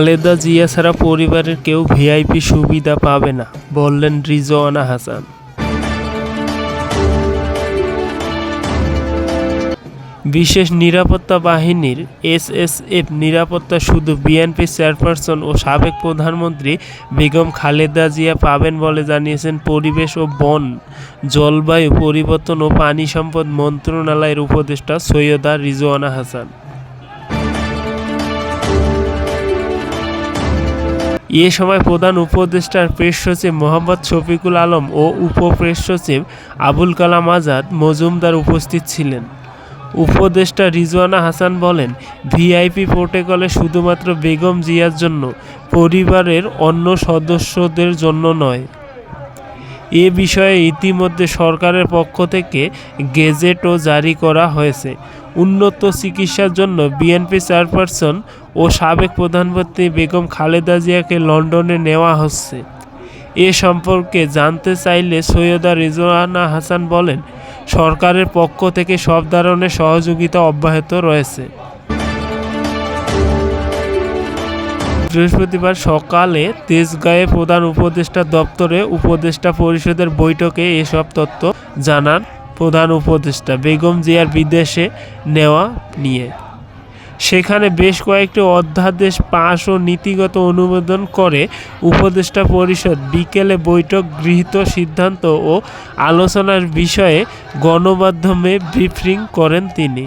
খালেদা জিয়া ছাড়া পরিবারের কেউ ভিআইপি সুবিধা পাবে না, বললেন রিজওয়ানা হাসান। বিশেষ নিরাপত্তা বাহিনীর এসএসএফ নিরাপত্তা শুধু বিএনপি চেয়ারপারসন ও সাবেক প্রধানমন্ত্রী বেগম খালেদা জিয়া পাবেন বলে জানিয়েছেন পরিবেশ ও বন, জলবায়ু পরিবর্তন ও পানি সম্পদ মন্ত্রণালয়ের উপদেষ্টা সৈয়দা রিজওয়ানা হাসান। এ সময় প্রধান উপদেষ্টার প্রেস সচিব মোহাম্মদ শফিকুল আলম ও উপপ্রেস সচিব আবুল কালাম আজাদ মজুমদার উপস্থিত ছিলেন। উপদেষ্টা রিজওয়ানা হাসান বলেন, ভিআইপি প্রোটোকলে শুধুমাত্র বেগম জিয়ার জন্য, পরিবারের অন্য সদস্যদের জন্য নয়। এ বিষয়ে ইতিমধ্যে সরকারের পক্ষ থেকে গেজেটও জারি করা হয়েছে। উন্নত চিকিৎসার জন্য বিএনপি চেয়ারপারসন ও সাবেক প্রধানমন্ত্রী বেগম খালেদা জিয়াকে লন্ডনে নেওয়া হচ্ছে। এ সম্পর্কে জানতে চাইলে সৈয়দা রিজওয়ানা হাসান বলেন, সরকারের পক্ষ থেকে সব ধরনের সহযোগিতা অব্যাহত রয়েছে। বৃহস্পতিবার সকালে তেজগাঁয়ে প্রধান উপদেষ্টা দপ্তরে উপদেষ্টা পরিষদের বৈঠকে এসব তথ্য জানান প্রধান উপদেষ্টা বেগম জিয়ার বিদেশে নেওয়া নিয়ে। সেখানে বেশ কয়েকটি অধ্যাদেশ পাশ ও নীতিগত অনুমোদন করে উপদেষ্টা পরিষদ বিকেলে বৈঠক, গৃহীত সিদ্ধান্ত ও আলোচনার বিষয়ে গণমাধ্যমে ব্রিফিং করেন তিনি।